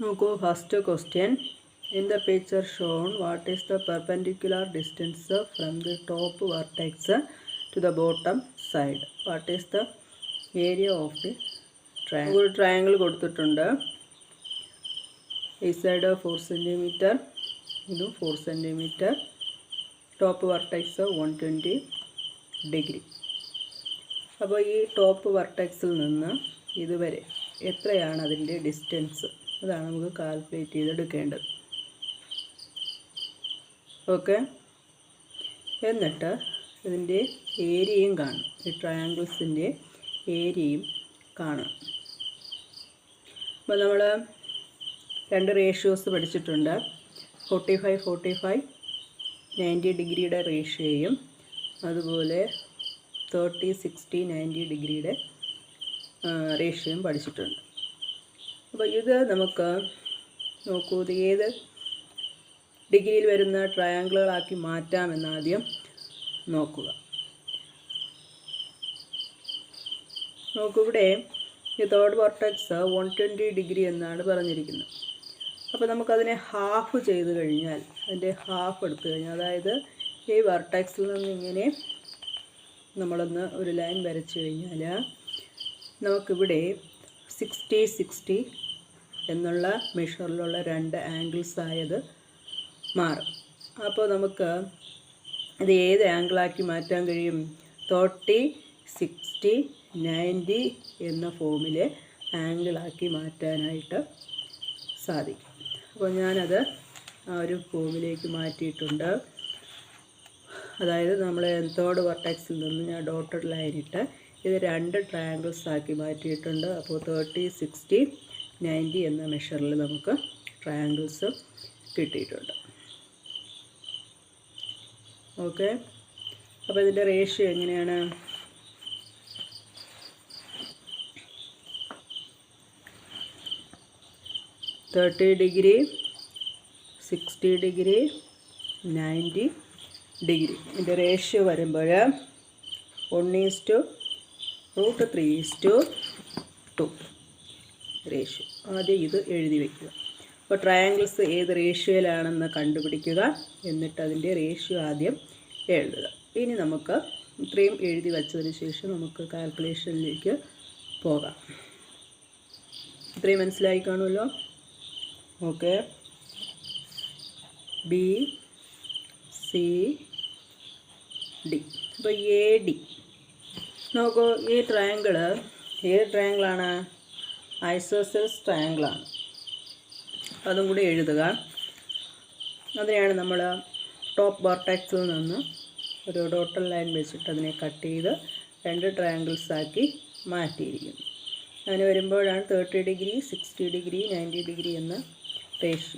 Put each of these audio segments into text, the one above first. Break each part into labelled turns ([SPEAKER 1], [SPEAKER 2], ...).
[SPEAKER 1] നോക്കൂ first question in the picture shown what is the perpendicular distance from the top vertex to the bottom side what is the area of the triangle ഒരു triangle കൊടുത്തിട്ടുണ്ട്. ഈ side four centimetre ഇതും four centimetre top vertex one twenty degree അപ്പോൾ ഈ top വർട്ടെക്സിൽ നിന്ന് ഇതുവരെ എത്രയാണ് അതിന്റെ ഡിസ്റ്റൻസ് അതാണ് നമുക്ക് കാൽക്കുലേറ്റ് ചെയ്തെടുക്കേണ്ടത്. ഓക്കെ എന്നിട്ട് ഇതിന്റെ ഏരിയയും കാണും. ഈ ട്രയാങ്കിൾസിന്റെ ഏരിയയും കാണണം അപ്പോൾ നമ്മൾ രണ്ട് റേഷ്യോസ് പഠിച്ചിട്ടുണ്ട്. Forty five forty five ninety ഡിഗ്രിയുടെ റേഷ്യോയും അതുപോലെ തേർട്ടി സിക്സ്റ്റി നയന്റി ഡിഗ്രിയുടെ റേഷ്യോയും പഠിച്ചിട്ടുണ്ട്. അപ്പോൾ ഇത് നമുക്ക് നോക്കൂ ഇത് ഏത് ഡിഗ്രിയിൽ വരുന്ന ട്രയാങ്കിളുകളാക്കി മാറ്റാമെന്ന് ആദ്യം നോക്കുക. നോക്കൂ ഇവിടെ ഈ third vertex one twenty degree എന്നാണ് പറഞ്ഞിരിക്കുന്നത്. അപ്പോൾ നമുക്കതിനെ ഹാഫ് ചെയ്ത് കഴിഞ്ഞാൽ അതിന്റെ ഹാഫ് എടുത്തു കഴിഞ്ഞാൽ അതായത് ഈ വർട്ടെക്സിൽ നിന്ന് ഇങ്ങനെ നമ്മളൊന്ന് ഒരു ലൈൻ വരച്ചു കഴിഞ്ഞാൽ നമുക്കിവിടെ സിക്സ്റ്റി സിക്സ്റ്റി എന്നുള്ള മെഷറിലുള്ള രണ്ട് ആംഗിൾസ് ആയത് മാറും. അപ്പോൾ നമുക്ക് ഇത് ഏത് ആംഗിളാക്കി മാറ്റാൻ കഴിയും? തേർട്ടി സിക്സ്റ്റി നയന്റി എന്ന ഫോമിൽ ആംഗിളാക്കി മാറ്റാനായിട്ട് സാധിക്കും. അപ്പോൾ ഞാനത് ആ ഒരു ഫോമിലേക്ക് മാറ്റിയിട്ടുണ്ട്. അതായത് നമ്മൾ തേർഡ് വർട്ടാക്സിൽ നിന്ന് ഞാൻ ഡോട്ടഡ് ലൈനിട്ട് ഇത് രണ്ട് ട്രയാങ്കിൾസ് ആക്കി മാറ്റിയിട്ടുണ്ട്. അപ്പോൾ തേർട്ടി സിക്സ്റ്റി നയന്റി എന്ന മെഷറിൽ നമുക്ക് ട്രയാങ്കിൾസ് കിട്ടിയിട്ടുണ്ട്. ഓക്കെ അപ്പോൾ ഇതിന്റെ റേഷ്യോ എങ്ങനെയാണ്? Thirty degree sixty degree ninety degree ഇതിന്റെ റേഷ്യോ വരുമ്പോൾ ഒന്നീസ് to root three to two ratio. ആദ്യം ഇത് എഴുതി വയ്ക്കുക അപ്പോൾ ട്രയാങ്കിൾസ് ഏത് റേഷ്യോയിലാണെന്ന് കണ്ടുപിടിക്കുക. എന്നിട്ട് അതിന്റെ റേഷ്യോ ആദ്യം എഴുതുക. ഇനി നമുക്ക് ഇത്രയും എഴുതി വച്ചതിന് ശേഷം നമുക്ക് കാൽക്കുലേഷനിലേക്ക് പോകാം. ഇത്രയും മനസ്സിലായി കാണുമല്ലോ? ഓക്കെ. ബി സി ഡി അപ്പോൾ എ ഡി നോക്കൂ ഈ ട്രയാങ്കിൾ ഏത് ട്രയാങ്കിളാണ് ഐസോസെൽസ് ട്രയാങ്കിളാണ് അതും കൂടി എഴുതുക. അതിനെയാണ് നമ്മൾ ടോപ്പ് ബോർട്ടാക്സിൽ നിന്ന് ഒരു ഡോട്ടൽ ലൈൻ വെച്ചിട്ട് അതിനെ കട്ട് ചെയ്ത് രണ്ട് ട്രയാങ്കിൾസ് ആക്കി മാറ്റിയിരിക്കുന്നു. അങ്ങനെ വരുമ്പോഴാണ് thirty degree sixty degree ninety degree എന്ന റേഷ്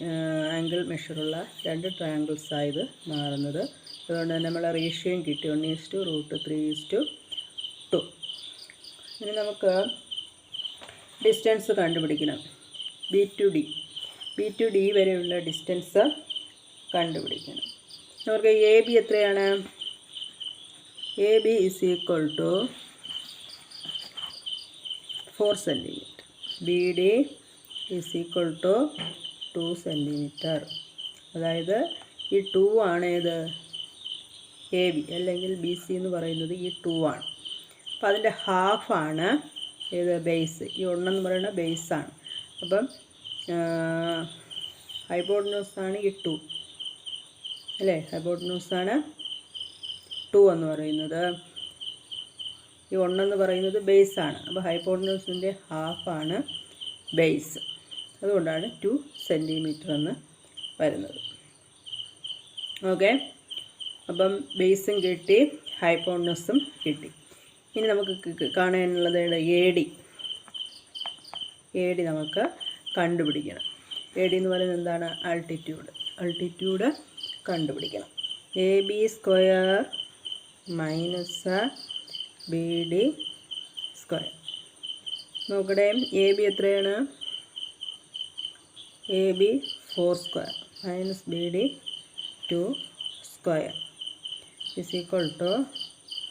[SPEAKER 1] ആംഗിൾ മെഷറുള്ള രണ്ട് ട്രയാങ്കിൾസ് ആയത് മാറുന്നത്. അതുകൊണ്ട് തന്നെ നമ്മൾ റേഷ്യോയും കിട്ടി. ഒന്ന് is to root three is to two ഇനി നമുക്ക് ഡിസ്റ്റൻസ് കണ്ടുപിടിക്കണം. B to D B to D വരെയുള്ള ഡിസ്റ്റൻസ് കണ്ടുപിടിക്കണം. നമുക്ക് എ ബി എത്രയാണ്? A B is equal to four centimetre B D is equal to two centimetre അതായത് ഈ two ആണ് ഏത്? എ ബി അല്ലെങ്കിൽ ബി സി എന്ന് പറയുന്നത് ഈ ടു ആണ്. അപ്പോൾ അതിന്റെ ഹാഫാണ് ഇത് ബേസ് ഈ ഒന്നെന്ന് പറയുന്ന ബേസാണ് അപ്പം ഹൈബോഡ്നോസാണ് ഈ ടു അല്ലേ? ഹൈബോഡ്നോസാണ് ടു എന്ന് പറയുന്നത്. ഈ ഒന്നെന്ന് പറയുന്നത് ബേസാണ് അപ്പോൾ ന്യൂസിന്റെ ഹാഫാണ് ബേസ് അതുകൊണ്ടാണ് ടു സെന്റിമീറ്റർ എന്ന് വരുന്നത്. ഓക്കെ അപ്പം ബേസും കിട്ടി ഹൈപ്പോണസും കിട്ടി. ഇനി നമുക്ക് കാണാനുള്ളത് എ ഡി എ ഡി നമുക്ക് കണ്ടുപിടിക്കണം. എ ഡി എന്ന് പറയുന്നത് എന്താണ്? ആൾട്ടിറ്റ്യൂഡ് ആൾട്ടിറ്റ്യൂഡ് കണ്ടുപിടിക്കണം. A B square minus B D square നോക്കട്ടെ എ ബി എത്രയാണ്? A B four square minus B D two square is equal to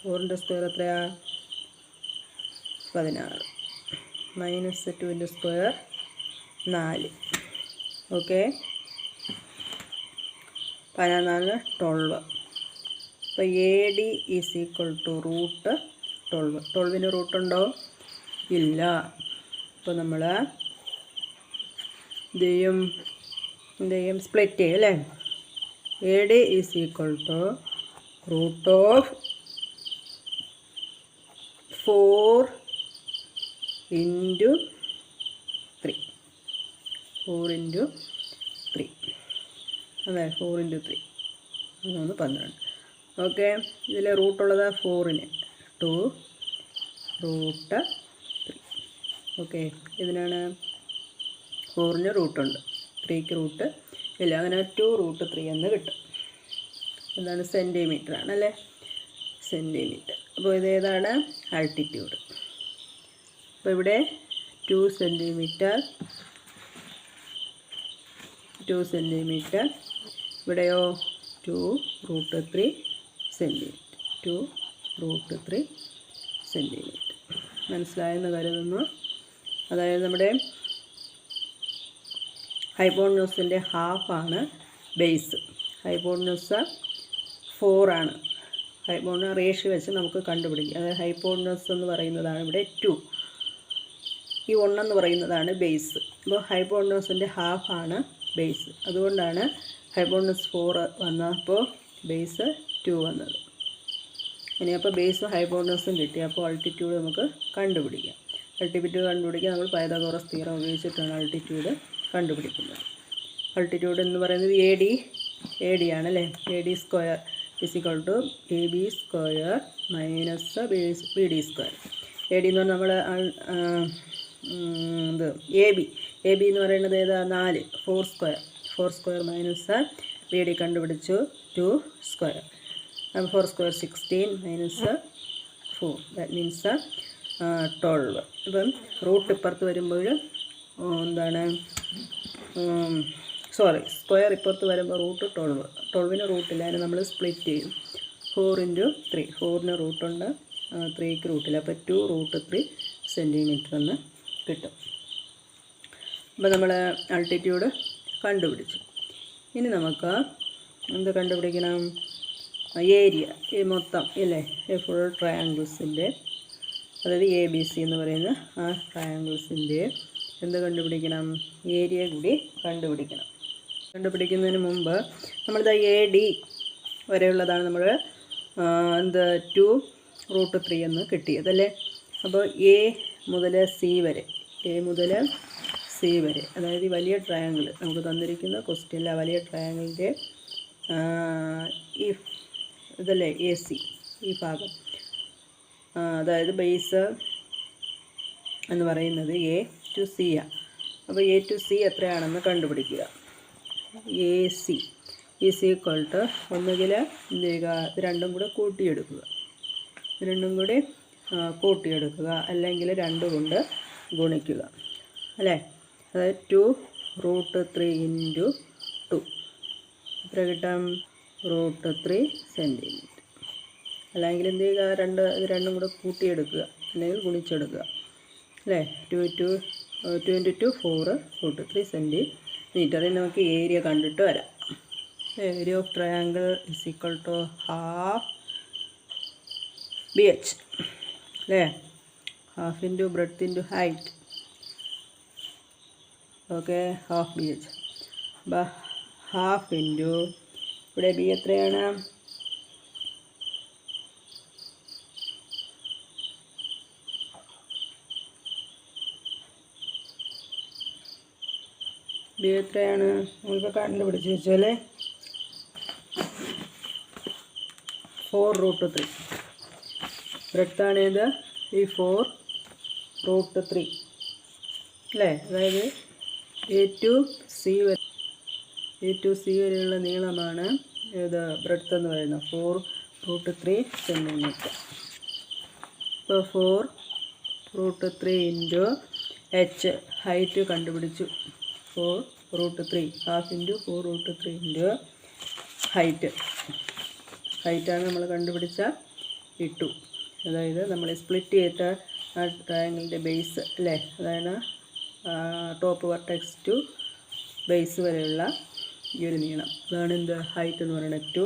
[SPEAKER 1] ഫോറിന്റെ സ്ക്വയർ എത്രയാ? പതിനാറ്. മൈനസ് ടുവിന്റെ സ്ക്വയർ നാല്. ഓക്കെ പതിനാല് ട്വൽവ് അപ്പോൾ A D is equal to root twelve ട്വൽവിന് റൂട്ടുണ്ടോ ഇല്ല. അപ്പോൾ നമ്മൾ എന്ത് ചെയ്യും? സ്പ്ലിറ്റ് ചെയ്യും? അല്ലേ? A D is equal to root of four into three four into three അതെ ഫോർ ഇന്റു ത്രീ മൂന്ന് പന്ത്രണ്ട്. ഓക്കെ ഇതിൽ റൂട്ടുള്ളത് ഫോറിന് ടു റൂട്ട് ത്രീ ഓക്കെ ഇതിനാണ് ഫോറിന് റൂട്ടുണ്ട് ത്രീക്ക് റൂട്ട് ഇല്ല അങ്ങനെ ടു റൂട്ട് ത്രീ എന്ന് കിട്ടും. എന്താണ് സെന്റിമീറ്റർ ആണല്ലേ സെന്റിമീറ്റർ അപ്പോൾ ഇത് ഏതാണ്? ആൾട്ടിറ്റ്യൂഡ് അപ്പോൾ ഇവിടെ ടു സെന്റിമീറ്റർ ടു സെന്റിമീറ്റർ ഇവിടെയോ two root three centimetre two root three centimetre മനസ്സിലായെന്ന് കരുതുന്നു. അതായത് നമ്മുടെ ഹൈപ്പോൺയൂസിന്റെ ഹാഫാണ് ബേസ് ഹൈപ്പോൺയൂസ് ഫോറാണ് ഹൈബോൺ റേഷ്യോ വെച്ച് നമുക്ക് കണ്ടുപിടിക്കാം. അതായത് ഹൈപ്പോൺയൂസ് എന്ന് പറയുന്നതാണ് ഇവിടെ ടു ഈ ഒന്നെന്ന് പറയുന്നതാണ് ബേസ് അപ്പോൾ ഹാഫ് ഹാഫാണ് ബേസ് അതുകൊണ്ടാണ് ഹൈബോണ്ടോസ് ഫോർ വന്നപ്പോൾ ബേസ് ടു വന്നത്. ഇനി അപ്പോൾ ബേസും ഹൈബോണ്ടോസും കിട്ടി. അപ്പോൾ ആൾട്ടിറ്റ്യൂഡ് നമുക്ക് കണ്ടുപിടിക്കാം. ആൾട്ടിറ്റ്യൂഡ് കണ്ടുപിടിക്കാൻ നമ്മൾ പൈതഗോറസ് തീരം ഉപയോഗിച്ചിട്ടാണ് ആൾട്ടിറ്റ്യൂഡ് കണ്ടുപിടിക്കുന്നത്. ആൾട്ടിറ്റ്യൂഡ് എന്ന് പറയുന്നത് എ ഡി എ ഡി ആണ് അല്ലേ? A D square is equal to A B square minus B D square A D എന്ന് പറഞ്ഞാൽ നമ്മൾ ഇത് എ ബി എ ബി എന്ന് പറയുന്നത് ഏതാ? നാല്. Four square four square minus B D കണ്ടുപിടിച്ചു. Two square four square sixteen minus four that means twelve ഇപ്പം റൂട്ട് ഇപ്പുറത്ത് വരുമ്പോൾ എന്താണ്? സോറി സ്ക്വയർ ഇപ്പുറത്ത് വരുമ്പോൾ റൂട്ട് ട്വൽവ് ട്വൽവിന് റൂട്ടില്ല അതിന് നമ്മൾ സ്പ്ലിറ്റ് ചെയ്യും. ഫോർ ഇന്റു ത്രീ ഫോറിന് റൂട്ടുണ്ട് ത്രീക്ക് റൂട്ടില്ല അപ്പോൾ ടു റൂട്ട് ത്രീ സെന്റിമീറ്റർ എന്ന് കിട്ടും. അപ്പോൾ നമ്മൾ ആൾട്ടിറ്റ്യൂഡ് കണ്ടുപിടിച്ചു. ഇനി നമുക്ക് എന്ത് കണ്ടുപിടിക്കണം? ഏരിയ ഈ മൊത്തം ഇല്ലേ? ഈ ഫുൾ ട്രയാങ്കിൾസിന്റെ അതായത് എ ബി സി എന്ന് പറയുന്ന ആ ട്രയാങ്കിൾസിന്റെ എന്ത് കണ്ടുപിടിക്കണം? ഏരിയ കൂടി കണ്ടുപിടിക്കണം. കണ്ടുപിടിക്കുന്നതിന് മുമ്പ് നമ്മളിത് എ ഡി വരെയുള്ളതാണ് നമ്മൾ എന്ത് ടു റൂട്ട് ത്രീ എന്ന് കിട്ടിയതല്ലേ അപ്പോൾ എ മുതൽ സി വരെ. എ മുതൽ സി വരെ. അതായത് ഈ വലിയ ട്രയാങ്കിൾ നമുക്ക് തന്നിരിക്കുന്ന ക്വസ്റ്റ്യനിൽ ആ വലിയ ട്രയാങ്കിളിന്റെ ഈ ഇതല്ലേ എ സി ഈ ഭാഗം. അതായത് ബേസ് എന്ന് പറയുന്നത് എ ടു സി ആണ് അപ്പോൾ എ ടു സി എത്രയാണെന്ന് കണ്ടുപിടിക്കുക. A C is equal to ഒന്നുകിൽ എന്ത് ചെയ്യുക? ഇത് രണ്ടും കൂടെ കൂട്ടിയെടുക്കുക. രണ്ടും കൂടി കൂട്ടിയെടുക്കുക. അല്ലെങ്കിൽ രണ്ട് കൊണ്ട് ഗുണിക്കുക. അല്ലേ? അതായത് two root three into two എത്ര കിട്ടാം? റൂട്ട് ത്രീ സെന്റിമീറ്റർ അല്ലെങ്കിൽ എന്ത് ചെയ്യുക? രണ്ട് ഇത് രണ്ടും കൂടെ കൂട്ടിയെടുക്കുക. അല്ലെങ്കിൽ ഗുണിച്ചെടുക്കുക. അല്ലേ? Two two two into two four root three സെന്റിമീറ്ററിൽ നമുക്ക് ഏരിയ കണ്ടിട്ട് വരാം. Area of triangle is equal to half B H അല്ലേ? Half into breadth into height. Okay half B H. അപ്പോൾ ഹാഫ് ഇന്റു ഇവിടെ ബി എത്രയാണ്? ബി എത്രയാണ്? നമ്മളിപ്പോൾ കണ്ടുപിടിച്ച് വെച്ചാൽ ഫോർ റൂട്ട് ത്രീ. ബ്രെഡ്ത്താണ് ഇത് ഈ ഫോർ റൂട്ട് ത്രീ. അല്ലേ? അതായത് എ ടു സി വരെ എ ടു സി വരെയുള്ള നീളമാണ് ഇത് ബ്രെഡ്ത്ത് എന്ന് പറയുന്നത്. ഫോർ റൂട്ട് ത്രീ സെന്റിമീറ്റർ ഇപ്പോൾ four root three into H height കണ്ടുപിടിച്ചു. Four root three half into four root three into height ഹൈറ്റാണ് നമ്മൾ കണ്ടുപിടിച്ച ഇട്ടു. അതായത് നമ്മൾ സ്പ്ലിറ്റ് ചെയ്ത ആ ട്രയാങ്കിളിന്റെ ബേസ് അല്ലേ? അതായത് ടോപ്പ് വർട്ടെക്സ് ടു ബേസ് വരെയുള്ള ഈ ഒരു നീളം. അതാണ് എന്ത്? ഹൈറ്റ് എന്ന് പറയുന്നത് ടു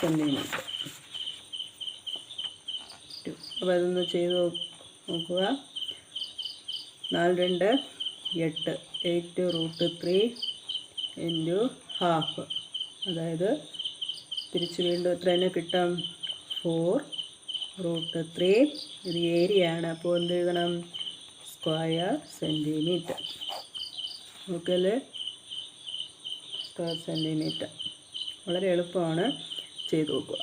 [SPEAKER 1] സെന്റിമീറ്റർ ടു അപ്പോൾ അതൊന്ന് ചെയ്ത് നോക്കുക. നാല് രണ്ട് എട്ട്. Eight root three into half അതായത് തിരിച്ച് വീണ്ടും എത്ര തന്നെ കിട്ടാം? ഫോർ റൂട്ട് ത്രീ ഇത് ഏരിയ ആണ് അപ്പോൾ എന്ത് എഴുതണം? സ്ക്വയർ സെന്റിമീറ്റർ അല്ലേ സ്ക്വയർ സെന്റിമീറ്റർ വളരെ എളുപ്പമാണ് ചെയ്തു നോക്കുക.